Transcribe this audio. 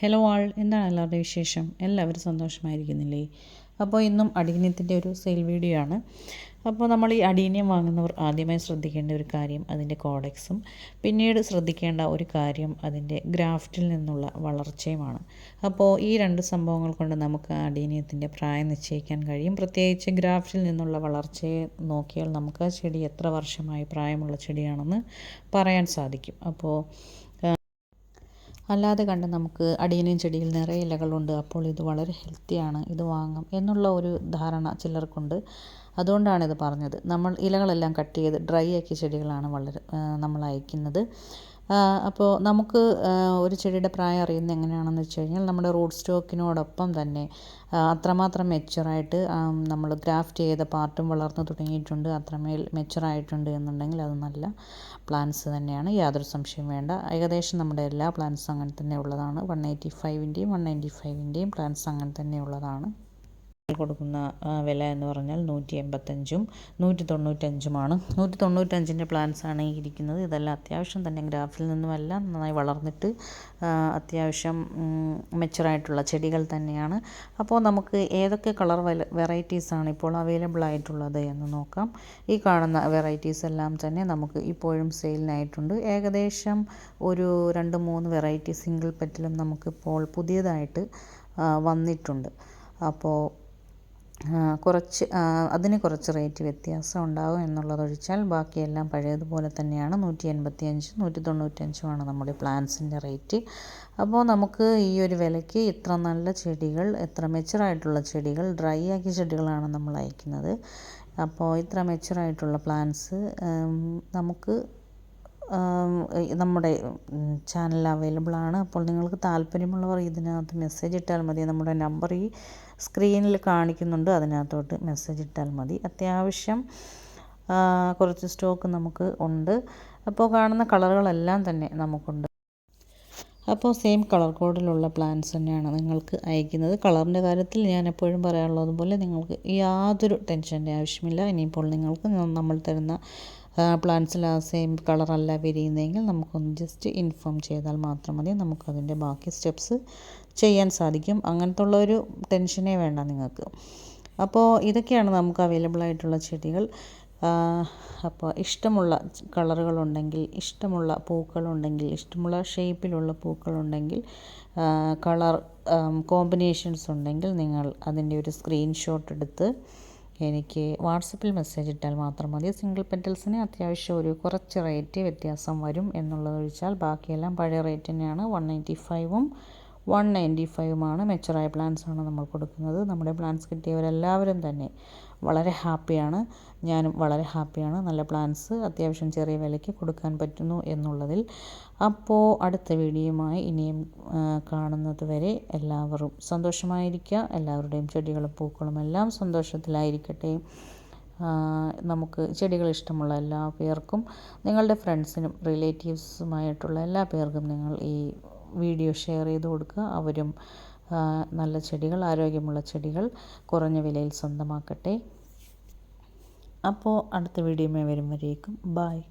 Hello ആൾ എന്താണ് എല്ലാവരുടെയും വിശേഷം? എല്ലാവരും സന്തോഷമായിരിക്കുന്നില്ലേ? അപ്പോൾ ഇന്നും അടീനിയത്തിന്റെ ഒരു സെയിൽ വീഡിയോ ആണ്. അപ്പോൾ നമ്മൾ ഈ അടീനിയം വാങ്ങുന്നവർ ആദ്യമായി ശ്രദ്ധിക്കേണ്ട ഒരു കാര്യം അതിന്റെ കോഡക്സും പിന്നീട് ശ്രദ്ധിക്കേണ്ട ഒരു കാര്യം അതിന്റെ ഗ്രാഫ്റ്റിൽ നിന്നുള്ള വളർച്ചയുമാണ്. അപ്പോൾ ഈ രണ്ട് സംഭവങ്ങൾ കൊണ്ട് നമുക്ക് അടീനിയത്തിന്റെ പ്രായം നിശ്ചയിക്കാൻ കഴിയും. പ്രത്യേകിച്ച് ഗ്രാഫ്റ്റിൽ നിന്നുള്ള വളർച്ചയെ നോക്കിയാൽ നമുക്ക് ചെടി എത്ര വർഷമായി പ്രായമുള്ള ചെടിയാണെന്ന് പറയാൻ സാധിക്കും. അപ്പോൾ അല്ലാതെ കണ്ട് നമുക്ക് അടിയനും ചെടിയിൽ നിറയെ ഇലകളുണ്ട്. അപ്പോൾ ഇത് വളരെ ഹെൽത്തിയാണ്. ഇത് വാങ്ങാം എന്നുള്ള ഒരു ധാരണ ചിലർക്കുണ്ട്. അതുകൊണ്ടാണ് ഇത് പറഞ്ഞത്. നമ്മൾ ഇലകളെല്ലാം കട്ട് ചെയ്ത് ഡ്രൈ ആക്കിയ ചെടികളാണ് വളരെ നമ്മൾ അയക്കുന്നത്. അപ്പോൾ നമുക്ക് ഒരു ചെടിയുടെ പ്രായം അറിയുന്നത് എങ്ങനെയാണെന്ന് വെച്ച് കഴിഞ്ഞാൽ നമ്മുടെ റൂട്ട് സ്റ്റോക്കിനോടൊപ്പം തന്നെ അത്രമാത്രം മെച്ചുറായിട്ട് നമ്മൾ ഗ്രാഫ്റ്റ് ചെയ്ത പാർട്ടും വളർന്നു തുടങ്ങിയിട്ടുണ്ട്. അത്രമേൽ മെച്ചുറായിട്ടുണ്ട് എന്നുണ്ടെങ്കിൽ അത് നല്ല പ്ലാന്റ്സ് തന്നെയാണ്. യാതൊരു സംശയം വേണ്ട. ഏകദേശം നമ്മുടെ എല്ലാ പ്ലാന്റ്സും അങ്ങനെ തന്നെ ഉള്ളതാണ്. വൺ എയ്റ്റി ഫൈവിന്റെയും വൺ നയന്റി ഫൈവിന്റെയും പ്ലാന്റ്സ് അങ്ങനെ തന്നെ ഉള്ളതാണ്. കൊടുക്കുന്ന വില എന്ന് പറഞ്ഞാൽ നൂറ്റി എൺപത്തഞ്ചും നൂറ്റി തൊണ്ണൂറ്റഞ്ചുമാണ് നൂറ്റി തൊണ്ണൂറ്റഞ്ചിന്റെ പ്ലാന്റ്സാണ് ഈ ഇരിക്കുന്നത്. ഇതെല്ലാം അത്യാവശ്യം തന്നെ ഗ്രാഫിൽ നിന്നുമല്ല നന്നായി വളർന്നിട്ട് അത്യാവശ്യം മെച്ചറായിട്ടുള്ള ചെടികൾ തന്നെയാണ്. അപ്പോൾ നമുക്ക് ഏതൊക്കെ കളർ വെറൈറ്റീസാണ് ഇപ്പോൾ അവൈലബിൾ ആയിട്ടുള്ളത് എന്ന് നോക്കാം. ഈ കാണുന്ന വെറൈറ്റീസ് എല്ലാം തന്നെ നമുക്ക് ഇപ്പോഴും സെയിലിനായിട്ടുണ്ട് ഏകദേശം ഒരു രണ്ട് മൂന്ന് വെറൈറ്റി സിംഗിൾ പെറ്റിലും നമുക്കിപ്പോൾ പുതിയതായിട്ട് വന്നിട്ടുണ്ട്. അപ്പോൾ കുറച്ച് അതിന് കുറച്ച് റേറ്റ് വ്യത്യാസം ഉണ്ടാകും എന്നുള്ളതൊഴിച്ചാൽ ബാക്കിയെല്ലാം പഴയതുപോലെ തന്നെയാണ്. നൂറ്റി എൺപത്തി അഞ്ച് നൂറ്റി തൊണ്ണൂറ്റഞ്ചുമാണ് നമ്മുടെ പ്ലാന്റ്സിന്റെ റേറ്റ് അപ്പോൾ നമുക്ക് ഈ ഒരു വിലയ്ക്ക് ഇത്ര നല്ല ചെടികൾ എത്ര മെച്ചറായിട്ടുള്ള ചെടികൾ ഡ്രൈ ആക്കിയ ചെടികളാണ് നമ്മൾ അയക്കുന്നത്. അപ്പോൾ ഇത്ര മെച്ചറായിട്ടുള്ള പ്ലാൻസ് നമുക്ക് നമ്മുടെ ചാനൽ അവൈലബിൾ ആണ്. അപ്പോൾ നിങ്ങൾക്ക് താല്പര്യമുള്ളവർ ഇതിനകത്ത് മെസ്സേജ് ഇട്ടാൽ മതി. നമ്മുടെ നമ്പർ ഈ സ്ക്രീനിൽ കാണിക്കുന്നുണ്ട്. അതിനകത്തോട്ട് മെസ്സേജ് ഇട്ടാൽ മതി. അത്യാവശ്യം കുറച്ച് സ്റ്റോക്ക് നമുക്ക് ഉണ്ട്. അപ്പോൾ കാണുന്ന കളറുകളെല്ലാം തന്നെ നമുക്കുണ്ട്. അപ്പോൾ സെയിം കളർ കോഡിലുള്ള പ്ലാൻസ് തന്നെയാണ് നിങ്ങൾക്ക് അയക്കുന്നത്. കളറിന്റെ കാര്യത്തിൽ ഞാൻ എപ്പോഴും പറയാനുള്ളതുപോലെ നിങ്ങൾക്ക് യാതൊരു ടെൻഷന്റെ ആവശ്യമില്ല. ഇനിയിപ്പോൾ നിങ്ങൾക്ക് നമ്മൾ തരുന്ന പ്ലാന്റ്സിൽ ആ സെയിം കളറല്ല വിരിയുന്നതെങ്കിൽ നമുക്കൊന്ന് ജസ്റ്റ് ഇൻഫോം ചെയ്താൽ മാത്രം മതി. നമുക്കതിന്റെ ബാക്കി സ്റ്റെപ്സ് ചെയ്യാൻ സാധിക്കും. അങ്ങനത്തെ ഉള്ള ഒരു ടെൻഷനേ വേണ്ട നിങ്ങൾക്ക്. അപ്പോൾ ഇതൊക്കെയാണ് നമുക്ക് അവൈലബിൾ ആയിട്ടുള്ള ചെടികൾ. അപ്പോൾ ഇഷ്ടമുള്ള കളറുകളുണ്ടെങ്കിൽ ഇഷ്ടമുള്ള പൂക്കളുണ്ടെങ്കിൽ ഇഷ്ടമുള്ള ഷേപ്പിലുള്ള പൂക്കളുണ്ടെങ്കിൽ കളർ കോമ്പിനേഷൻസ് ഉണ്ടെങ്കിൽ നിങ്ങൾ അതിന്റെ ഒരു സ്ക്രീൻഷോട്ട് എടുത്ത് എനിക്ക് വാട്സപ്പിൽ മെസ്സേജ് ഇട്ടാൽ മാത്രം മതി. സിംഗിൾ പെറ്റൽസിന് അത്യാവശ്യം ഒരു കുറച്ച് റേറ്റ് വ്യത്യാസം വരും എന്നുള്ളതൊഴിച്ചാൽ ബാക്കിയെല്ലാം പഴയ റേറ്റ് തന്നെയാണ്. വൺ നയന്റി ഫൈവും വൺ നയന്റി ഫൈവുമാണ്. മെച്ചറായ പ്ലാൻസാണ് നമ്മൾ കൊടുക്കുന്നത്. നമ്മുടെ പ്ലാൻസ് കിട്ടിയവരെല്ലാവരും തന്നെ വളരെ ഹാപ്പിയാണ്. ഞാനും വളരെ ഹാപ്പിയാണ്. നല്ല പ്ലാൻസ് അത്യാവശ്യം ചെറിയ വിലയ്ക്ക് കൊടുക്കാൻ പറ്റുന്നു എന്നുള്ളതിൽ. അപ്പോൾ അടുത്ത വീഡിയോയുമായി ഇനിയും കാണുന്നത് വരെ എല്ലാവരും സന്തോഷമായിരിക്കുക. എല്ലാവരുടെയും ചെടികളും പൂക്കളും എല്ലാം സന്തോഷത്തിലായിരിക്കട്ടെ. നമുക്ക് ചെടികൾ ഇഷ്ടമുള്ള എല്ലാ പേർക്കും നിങ്ങളുടെ ഫ്രണ്ട്സിനും റിലേറ്റീവ്സുമായിട്ടുള്ള എല്ലാ പേർക്കും നിങ്ങൾ ഈ വീഡിയോ ഷെയർ ചെയ്ത് കൊടുക്കുക. അവരും നല്ല ചെടികൾ ആരോഗ്യമുള്ള ചെടികൾ കുറഞ്ഞ വിലയിൽ സ്വന്തമാക്കട്ടെ. അപ്പോൾ അടുത്ത വീഡിയോമേ വരും വരേക്കും ബായ്